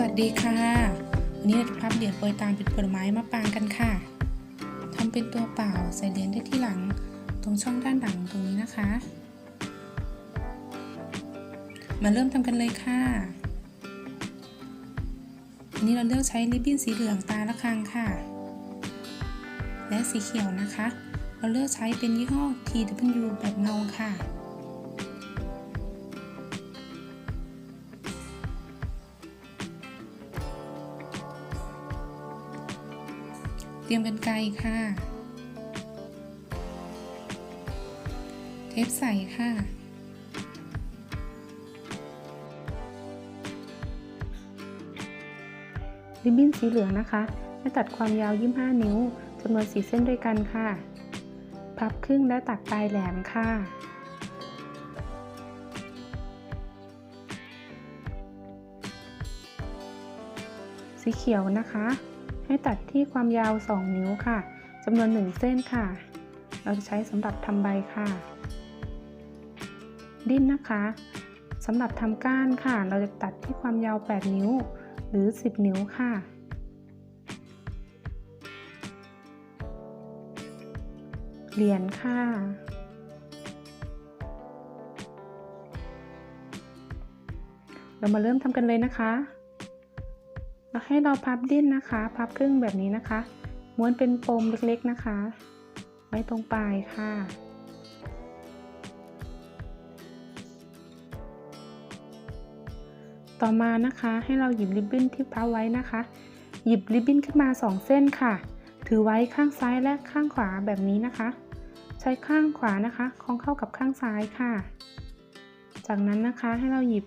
สวัสดีค่ะ วันนี้เราจะพับเหรียญโปรยตามเป็นผลไม้มาปางกันค่ะทำเป็นตัวเปล่าใส่เหรียญได้ที่หลังตรงช่องด้านหลังตรงนี้นะคะ มาเริ่มทำกันเลยค่ะวันนี้เราเลือกใช้ริบบิ้นสีเหลืองตาละครังค่ะ และสีเขียวนะคะ เราเลือกใช้เป็นยี่ห้อ TW แบบเงาค่ะ เตรียมกันไกลค่ะ เทปใส่ค่ะริบบิ้นสีเหลืองนะคะให้ตัดความยาว 25 นิ้วจำนวน4เส้นด้วยกันค่ะ พับครึ่งและตัดปลายแหลมค่ะ สีเขียวนะคะ ให้ตัดที่ความยาว 2 นิ้วค่ะจำนวน 1 เส้นค่ะ เราจะใช้สำหรับทำใบค่ะ ดิ้นนะคะสำหรับทำก้านค่ะ เราจะตัดที่ความยาว 8 นิ้ว หรือ 10 นิ้วค่ะ เหรียญค่ะเรามาเริ่มทำกันเลยนะคะ ให้เราพับดิ้นนะคะ พับครึ่งแบบนี้นะคะ ม้วนเป็นปมเล็กๆนะคะ ไว้ตรงปลายค่ะต่อมานะคะให้เราหยิบริบบิ้นที่พับไว้นะคะ หยิบริบบิ้นขึ้นมา 2 เส้นค่ะ ถือไว้ข้างซ้ายและข้างขวาแบบนี้นะคะ ใช้ข้างขวานะคะคล้องเข้ากับข้างซ้ายค่ะ จากนั้นนะคะให้เราหยิบ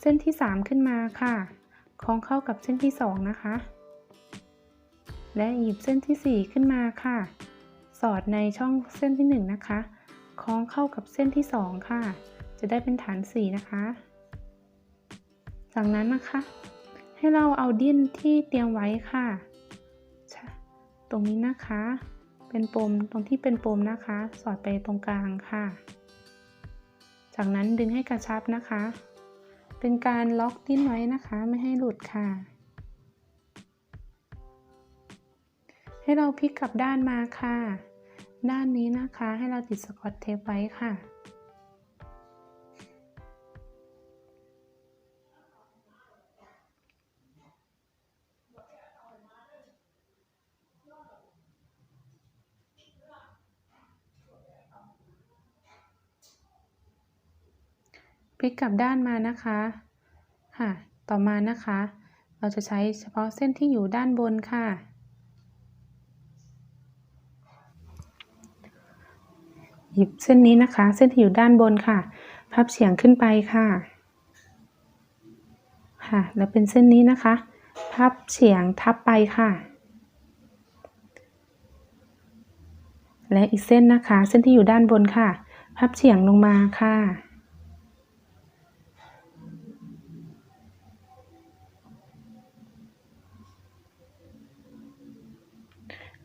เส้นที่ 3 ขึ้นมาค่ะ คล้องเข้ากับเส้นที่ 2 นะคะ และหยิบเส้นที่ 4 ขึ้นมาค่ะ สอดในช่องเส้นที่ 1 นะคะ คล้องเข้ากับเส้นที่ 2 ค่ะ จะได้เป็นฐาน 4 นะคะ จากนั้นนะคะ ให้เราเอาดิ้นที่เตรียมไว้ค่ะ ตรงนี้นะคะ เป็นปมตรงที่เป็นปมนะคะ สอดไปตรงกลางค่ะ จากนั้นดึงให้กระชับนะคะ เป็นการล็อกดิ้นไว้นะคะไม่ให้หลุดค่ะ ให้เราพลิกกลับด้านมาค่ะ ด้านนี้นะคะให้เราติดสกอตเทปไว้ค่ะ พลิกกลับด้านมานะคะค่ะ ต่อมานะคะ เราจะใช้เฉพาะเส้นที่อยู่ด้านบนค่ะ หยิบเส้นนี้นะคะ เส้นที่อยู่ด้านบนค่ะ พับเฉียงขึ้นไปค่ะ ค่ะ แล้วเป็นเส้นนี้นะคะ พับเฉียงทับไปค่ะ และอีกเส้นนะคะ เส้นที่อยู่ด้านบนค่ะ พับเฉียงลงมาค่ะ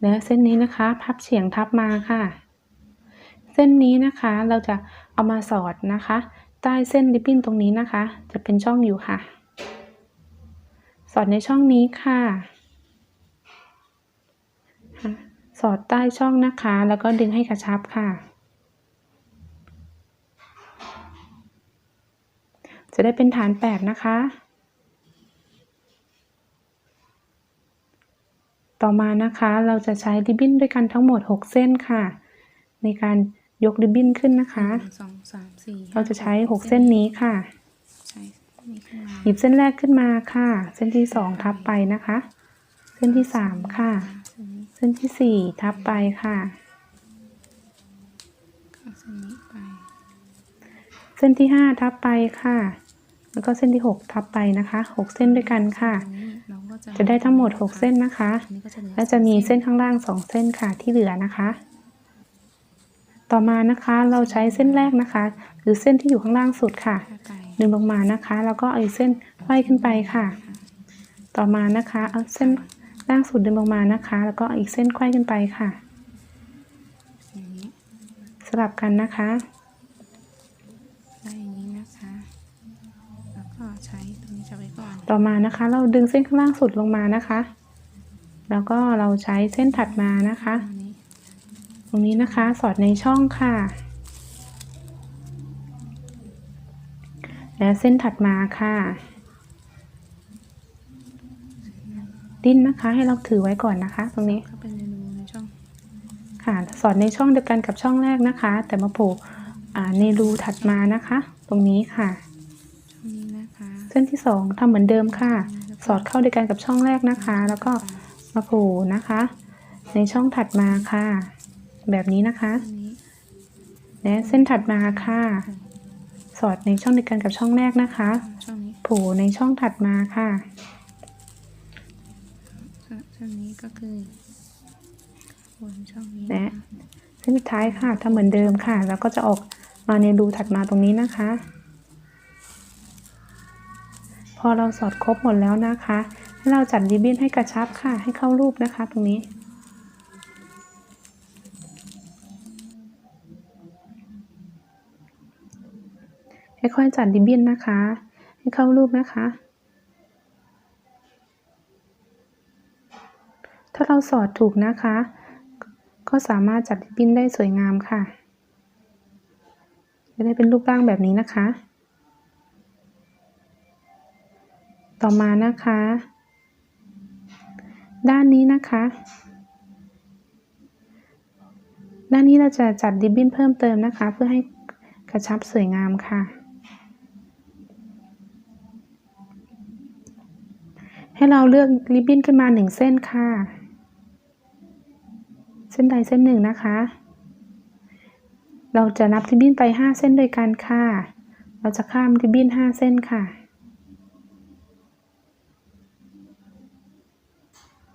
และเส้นนี้นะคะพับเฉียงทับมาค่ะ เส้นนี้นะคะเราจะเอามาสอดนะคะ ใต้เส้นริบบิ้นตรงนี้นะคะ จะเป็นช่องอยู่ค่ะ สอดในช่องนี้ค่ะ สอดใต้ช่องนะคะ แล้วก็ดึงให้กระชับค่ะ จะได้เป็นฐานแปดนะคะ ต่อมานะคะเราจะใช้ริบบิ้นด้วยกันทั้งหมด 6 เส้นค่ะ ในการยกริบบิ้นขึ้นนะคะสองสามสี่เราจะใช้ 6 เส้นนี้ค่ะใช้นี่ขึ้นมาหยิบเส้นแรกขึ้นมาค่ะ เส้นที่2ทับไปนะคะ เส้นที่3ค่ะ เส้นนี้เส้นที่4ทับไปค่ะก็เส้นนี้ไปเส้นที่5ทับไปค่ะ แล้วก็เส้นที่ 6 ทับไปนะคะ 6 เส้นด้วยกันค่ะตรงนี้เราก็จะจะได้ทั้งหมด 6 เส้นนะคะอันนี้ก็จะเหลือและจะมีเส้นข้างล่าง 2 เส้นค่ะที่เหลือนะคะ ต่อมานะคะเราใช้เส้นแรกนะคะ หรือเส้นที่อยู่ข้างล่างสุดค่ะผ้าไตรดึงลงมานะคะ แล้วก็เอาอีกเส้นไขว้ขึ้นไปค่ะ ต่อมานะคะเอาเส้นล่างสุดดึงลงมานะคะ แล้วก็เอาอีกเส้นไขว้ขึ้นไปค่ะอย่างนี้สลับกันนะคะ ต่อมานะคะ เราดึงเส้นข้างล่างสุดลงมานะคะ แล้วก็เราใช้เส้นถัดมานะคะอันนี้ตรงนี้นะคะสอดในช่องค่ะ และเส้นถัดมาค่ะ ดิ้นนะคะให้เราถือไว้ก่อนนะคะ ตรงนี้เข้าไปในรูในช่องค่ะสอดในช่องเดียวกันกับช่องแรกนะคะ แต่มาโผล่อ่าในรูถัดมานะคะ ตรงนี้ค่ะ ช่องนี้นะคะ เส้นที่สองทำเหมือนเดิมค่ะ สอดเข้าด้วยกันกับช่องแรกนะคะ แล้วก็มาโผล่นะคะ ในช่องถัดมาค่ะ แบบนี้นะคะอันนี้และเส้นถัดมาค่ะ สอดในช่องเดียวกันกับช่องแรกนะคะช่องนี้โผล่ในช่องถัดมาค่ะช่องนี้ก็คือวนช่องนี้และนะคะเส้นสุดท้ายค่ะทำเหมือนเดิมค่ะ แล้วก็จะออกมาในรูถัดมาตรงนี้นะคะพ อเราสอดครบหมดแล้วนะคะ ให้เราจัดริบบิ้นให้กระชับค่ะ ให้เข้ารูปนะคะตรงนี้ ค่อยๆจัดริบบิ้นนะคะ ให้เข้ารูปนะคะ ถ้าเราสอดถูกนะคะ ก็สามารถจัดริบบิ้นได้สวยงามค่ะ จะได้เป็นรูปร่างแบบนี้นะคะ ต่อมานะคะ ด้านนี้นะคะ ด้านนี้เราจะจัดริบบิ้นเพิ่มเติมนะคะ เพื่อให้กระชับสวยงามค่ะ ให้เราเลือกริบบิ้นขึ้นมาหนึ่งเส้นค่ะ เส้นใดเส้นหนึ่งนะคะ เราจะนับริบบิ้นไปห้าเส้นด้วยกันค่ะ เราจะข้ามริบบิ้นห้าเส้นค่ะ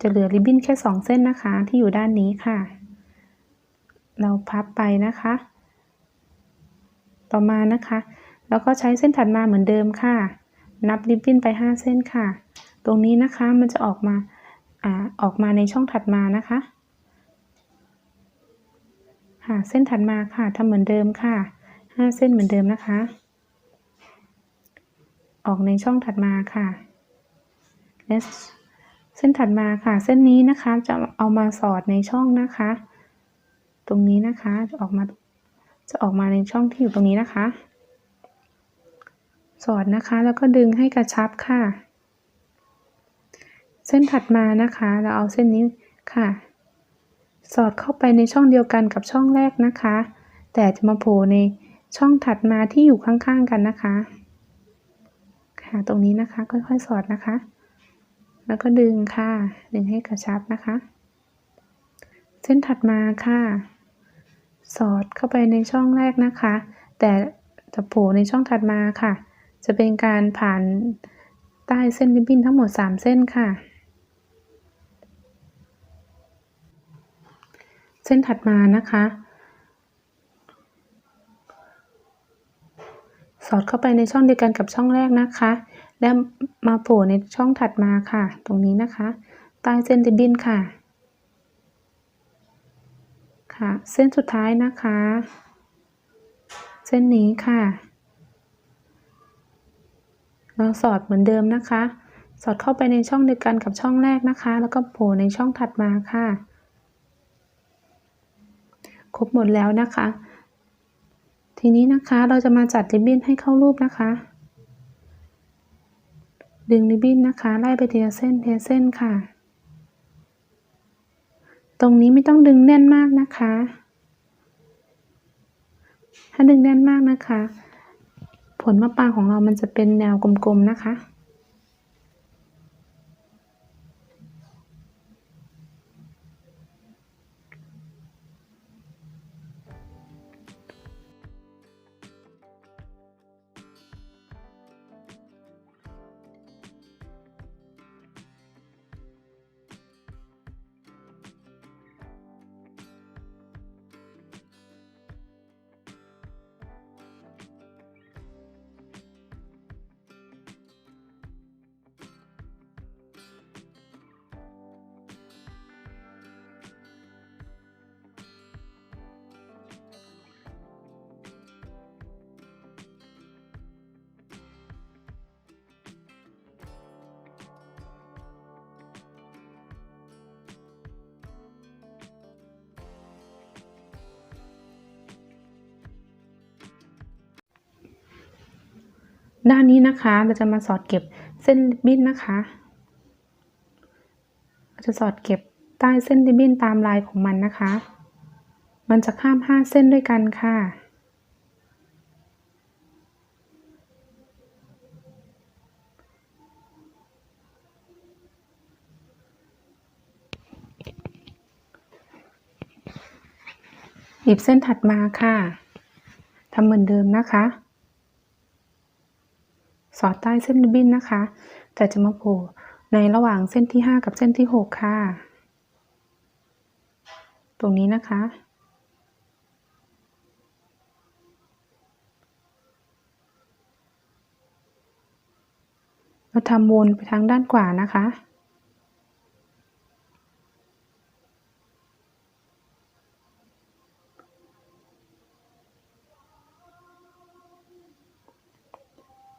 จะเหลือริบบิ้นแค่สองเส้นนะคะ ที่อยู่ด้านนี้ค่ะ เราพับไปนะคะ ต่อมานะคะ แล้วก็ใช้เส้นถัดมาเหมือนเดิมค่ะ นับริบบิ้นไปห้าเส้นค่ะ ตรงนี้นะคะมันจะออกมาอ่าออกมาในช่องถัดมานะคะค่ะเส้นถัดมาค่ะทำเหมือนเดิมค่ะห้าเส้นเหมือนเดิมนะคะ ออกในช่องถัดมาค่ะและเส้นถัดมาค่ะ เส้นนี้นะคะจะเอามาสอดในช่องนะคะ ตรงนี้นะคะจะออกมาจะออกมาในช่องที่อยู่ตรงนี้นะคะ สอดนะคะแล้วก็ดึงให้กระชับค่ะ เส้นถัดมานะคะ เราเอาเส้นนี้ค่ะ สอดเข้าไปในช่องเดียวกันกับช่องแรกนะคะ แต่จะมาโผล่ในช่องถัดมาที่อยู่ข้างๆกันนะคะ ค่ะตรงนี้นะคะค่อยๆสอดนะคะ แล้วก็ดึงค่ะ ดึงให้กระชับนะคะ เส้นถัดมาค่ะ สอดเข้าไปในช่องแรกนะคะ แต่จะโผล่ในช่องถัดมาค่ะ จะเป็นการผ่านใต้เส้นริบบิ้นทั้งหมด 3 เส้นค่ะ เส้นถัดมานะคะ สอดเข้าไปในช่องเดียวกันกับช่องแรกนะคะ แล้วมาโผล่ในช่องถัดมาค่ะ ตรงนี้นะคะ ใต้เส้นริบบิ้นค่ะ ค่ะ เส้นสุดท้ายนะคะ เส้นนี้ค่ะ เราสอดเหมือนเดิมนะคะ สอดเข้าไปในช่องเดียวกันกับช่องแรกนะคะ แล้วก็โผล่ในช่องถัดมาค่ะ ครบหมดแล้วนะคะ ทีนี้นะคะเราจะมาจัดริบบิ้นให้เข้ารูปนะคะ ดึงริบบิ้นนะคะไล่ไปทีละเส้นทีละเส้นค่ะ ตรงนี้ไม่ต้องดึงแน่นมากนะคะ ถ้าดึงแน่นมากนะคะ ผลมะปรางของเรามันจะเป็นแนวกลมๆนะคะ ด้านนี้นะคะ เราจะมาสอดเก็บเส้นริบบิ้นนะคะเราจะสอดเก็บใต้เส้นริบบิ้นตามลายของมันนะคะ มันจะข้ามห้าเส้นด้วยกันค่ะ หยิบเส้นถัดมาค่ะทำเหมือนเดิมนะคะ สอดใต้เส้นริบบิ้นนะคะ แต่จะมาโผล่ในระหว่างเส้นที่ 5 กับเส้นที่ 6 ค่ะ ตรงนี้นะคะ เราทำวนไปทางด้านขวานะคะ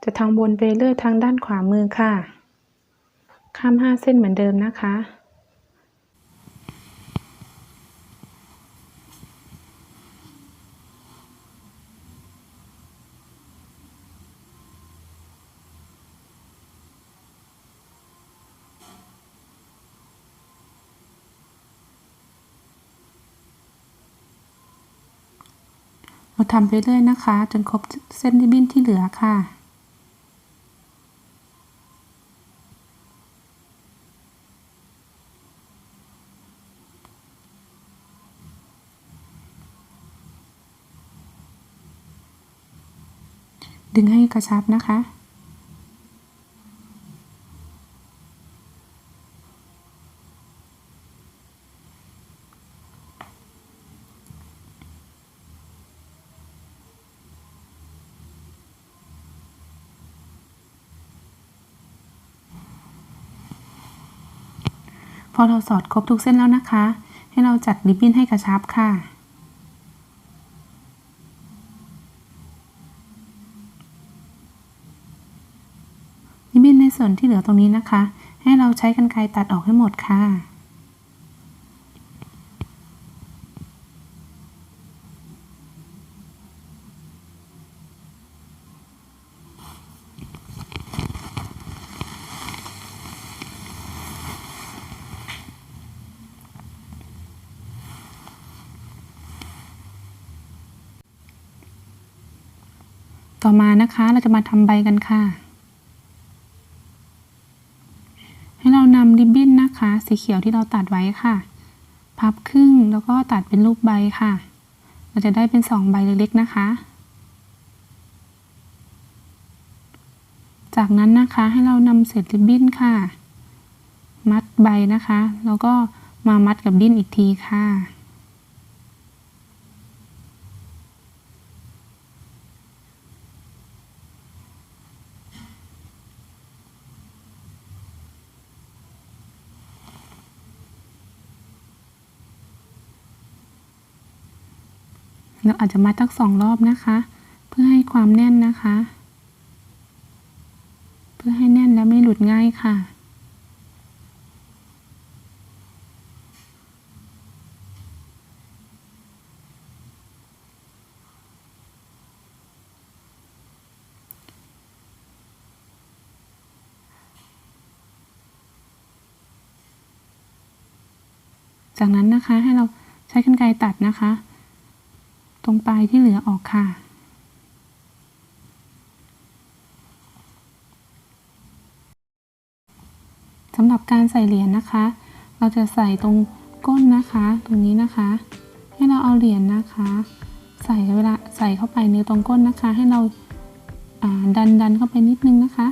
จะทางวนไปเรื่อยทางด้านขวามือค่ะ ข้ามห้าเส้นเหมือนเดิมนะคะ เราทำไปเรื่อยนะคะ จนครบเส้นริบบิ้นที่เหลือค่ะ ดึงให้กระชับนะคะ พอเราสอดครบทุกเส้นแล้วนะคะ ให้เราจัดริบบิ้นให้กระชับค่ะ ริบบิ้นใน ส่วนที่เหลือตรงนี้นะคะ ให้เราใช้กรรไกรตัดออกให้หมดค่ะ ต่อมานะคะเราจะมาทำใบกันค่ะ ให้เรานำริบบิ้นนะคะ สีเขียวที่เราตัดไว้ค่ะ พับครึ่งแล้วก็ตัดเป็นรูปใบค่ะ เราจะได้เป็นสองใบเล็กๆนะคะ จากนั้นนะคะให้เรานำเศษริบบิ้นค่ะ มัดใบนะคะ แล้วก็มามัดกับดิ้นอีกทีค่ะ เราอาจจะมัดทั้งสองรอบนะคะ เพื่อให้ความแน่นนะคะ เพื่อให้แน่นและไม่หลุดง่ายค่ะ จากนั้นนะคะให้เราใช้กรรไกรตัดนะคะ ตรงปลายที่เหลือออกค่ะ สำหรับการใส่เหรียญนะคะ เราจะใส่ตรงก้นนะคะ ตรงนี้นะคะ ให้เราเอาเหรียญนะคะ ใส่เวลาใส่เข้าไปในตรงก้นนะคะ ให้เราดันดันเข้าไปนิดนึงนะคะ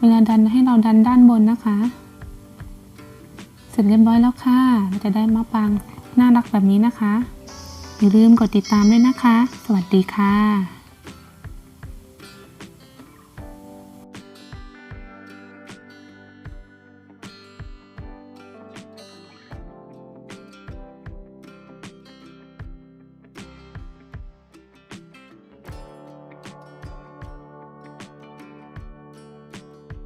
เวลาดันให้เราดันด้านบนนะคะ เสร็จเรียบร้อยแล้วค่ะเราจะได้มะปางน่ารักแบบนี้นะคะ อย่าลืมกดติดตามด้วยนะคะ สวัสดีค่ะ